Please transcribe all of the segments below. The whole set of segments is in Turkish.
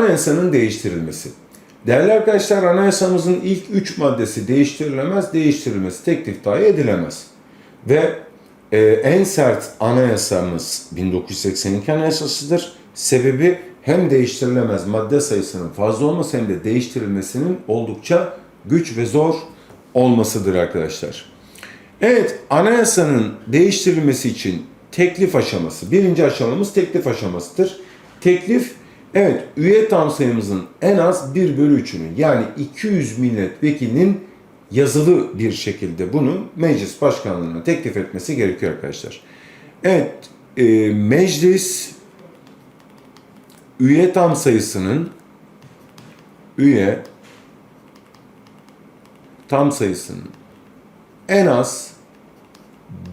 Anayasanın değiştirilmesi. Değerli arkadaşlar anayasamızın ilk üç maddesi değiştirilemez, değiştirilmesi teklif dahi edilemez. Ve e, en sert anayasamız 1982 anayasasıdır. Sebebi hem değiştirilemez madde sayısının fazla olması hem de değiştirilmesinin oldukça güç ve zor olmasıdır arkadaşlar. Evet, anayasanın değiştirilmesi için teklif aşaması. Birinci aşamamız teklif aşamasıdır. Teklif, evet üye tam sayımızın en az 1 bölü 3'ünü yani 200 milletvekilinin yazılı bir şekilde bunu meclis başkanlığına teklif etmesi gerekiyor arkadaşlar. Evet, e, meclis üye tam sayısının üye tam sayısının en az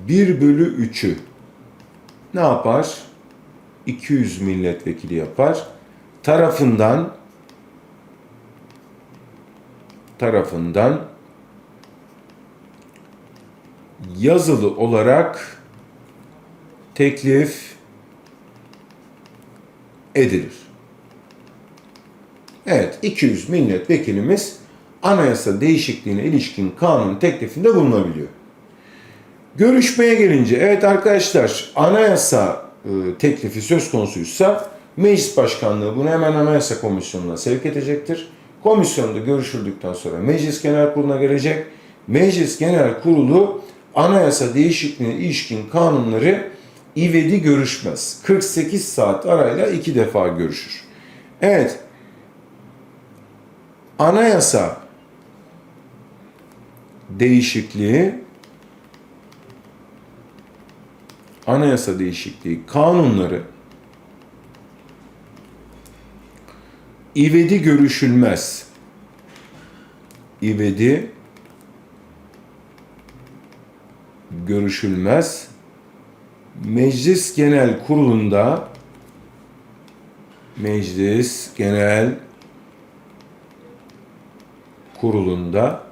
1 bölü 3'ü ne yapar? 200 milletvekili yapar. Tarafından tarafından yazılı olarak teklif edilir. Evet, 200 milletvekilimiz anayasa değişikliğine ilişkin kanun teklifinde bulunabiliyor. Görüşmeye gelince, evet arkadaşlar anayasa e, teklifi söz konusuysa meclis başkanlığı bunu hemen anayasa komisyonuna sevk edecektir. Komisyonda görüşüldükten sonra meclis genel kuruluna gelecek. Meclis genel kurulu anayasa değişikliğine ilişkin kanunları ivedi görüşmez. 48 saat arayla iki defa görüşür. Evet, anayasa değişikliği anayasa değişikliği kanunları ivedi görüşülmez. İvedi görüşülmez. Meclis Genel Kurulu'nda Meclis Genel Kurulu'nda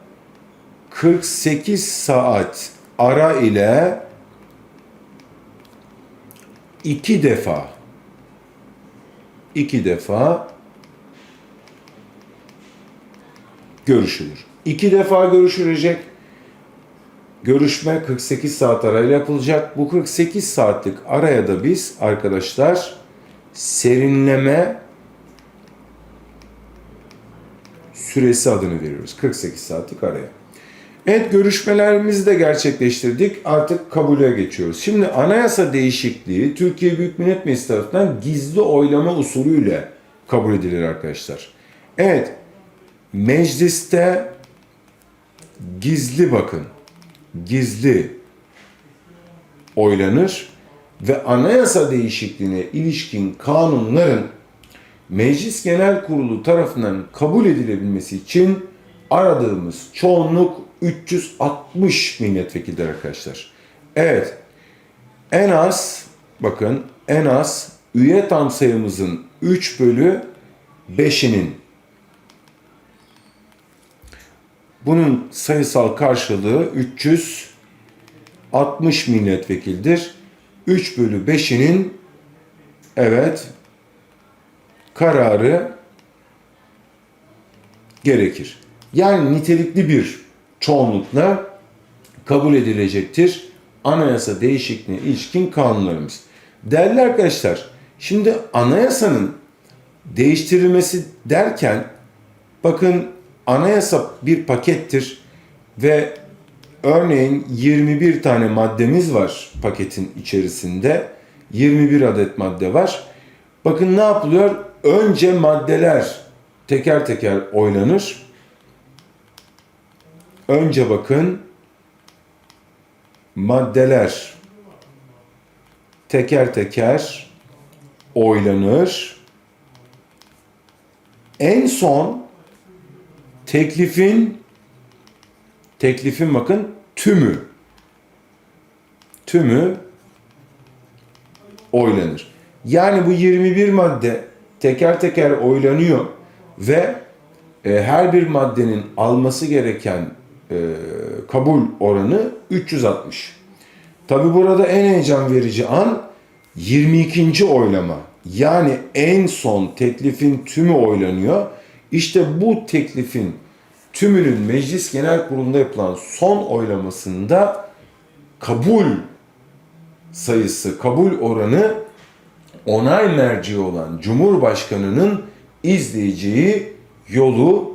48 saat ara ile iki defa iki defa görüşülür. İki defa görüşülecek. Görüşme 48 saat arayla yapılacak. Bu 48 saatlik araya da biz arkadaşlar serinleme süresi adını veriyoruz. 48 saatlik araya. Evet görüşmelerimizi de gerçekleştirdik. Artık kabule geçiyoruz. Şimdi anayasa değişikliği Türkiye Büyük Millet Meclisi tarafından gizli oylama usulüyle kabul edilir arkadaşlar. Evet mecliste gizli bakın gizli oylanır ve anayasa değişikliğine ilişkin kanunların Meclis Genel Kurulu tarafından kabul edilebilmesi için aradığımız çoğunluk 360 milletvekilleri arkadaşlar. Evet. En az bakın en az üye tam sayımızın 3 bölü 5'inin bunun sayısal karşılığı 360 milletvekildir. 3 bölü 5'inin evet kararı gerekir. Yani nitelikli bir çoğunlukla kabul edilecektir anayasa değişikliğine ilişkin kanunlarımız. Değerli arkadaşlar, şimdi anayasanın değiştirilmesi derken bakın anayasa bir pakettir ve örneğin 21 tane maddemiz var paketin içerisinde. 21 adet madde var. Bakın ne yapılıyor? Önce maddeler teker teker oylanır. Önce bakın maddeler teker teker oylanır. En son teklifin teklifin bakın tümü tümü oylanır. Yani bu 21 madde teker teker oylanıyor ve e, her bir maddenin alması gereken e, kabul oranı 360. Tabi burada en heyecan verici an 22. oylama. Yani en son teklifin tümü oylanıyor. İşte bu teklifin tümünün Meclis Genel Kurulu'nda yapılan son oylamasında kabul sayısı, kabul oranı onay merci olan Cumhurbaşkanı'nın izleyeceği yolu